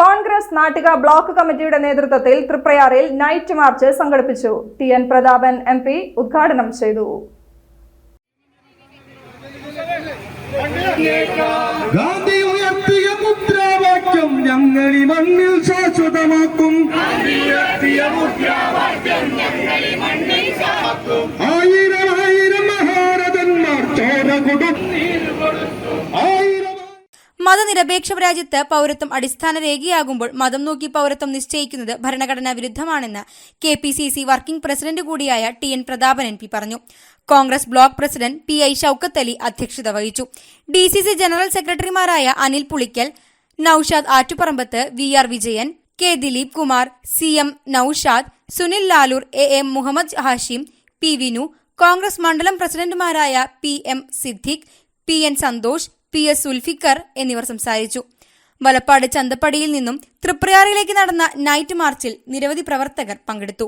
Congress Nattika block കമ്മിറ്റിയുടെ നേതൃത്വത്തിൽ തൃപ്രയാറിൽ നൈറ്റ് മാർച്ച് സംഘടിപ്പിച്ചു. T N Prathapan M P ഉദ്ഘാടനം ചെയ്തു. ഗാന്ധി ഉയർത്തിയ മുദ്രാവാക്യം ഞങ്ങൾ ഈ മണ്ണിൽ ശാശ്വതമാക്കും. ആയിരം ആയിരം മഹാരഥന്മാർ ചോര കൊടുക്കും ആയിരം മതനിരപേക്ഷ രാജ്യത്ത് പൗരത്വം അടിസ്ഥാന രേഖയാകുമ്പോൾ മതം നോക്കി പൗരത്വം നിശ്ചയിക്കുന്നത് ഭരണഘടനാ വിരുദ്ധമാണെന്ന് K P C C working president കൂടിയായ T N Prathapan M P പറഞ്ഞു. Congress block president P I Shoukath Ali അധ്യക്ഷത വഹിച്ചു. ഡി സി സി ജനറൽ സെക്രട്ടറിമാരായ Anil Pulikkal Noushad Attuparambath V R Vijayan K Dileep Kumar C M Noushad Sunil Lalur A M Muhammed Hashim P Vinu Congress മണ്ഡലം പ്രസിഡന്റുമാരായ P M Siddique P N Santhosh P S Sulfikar എന്നിവർ സംസാരിച്ചു. വലപ്പാട് ചന്തപ്പടിയിൽ നിന്നും തൃപ്രയാറിലേക്ക് നടന്ന night മാർച്ചിൽ നിരവധി പ്രവർത്തകർ പങ്കെടുത്തു.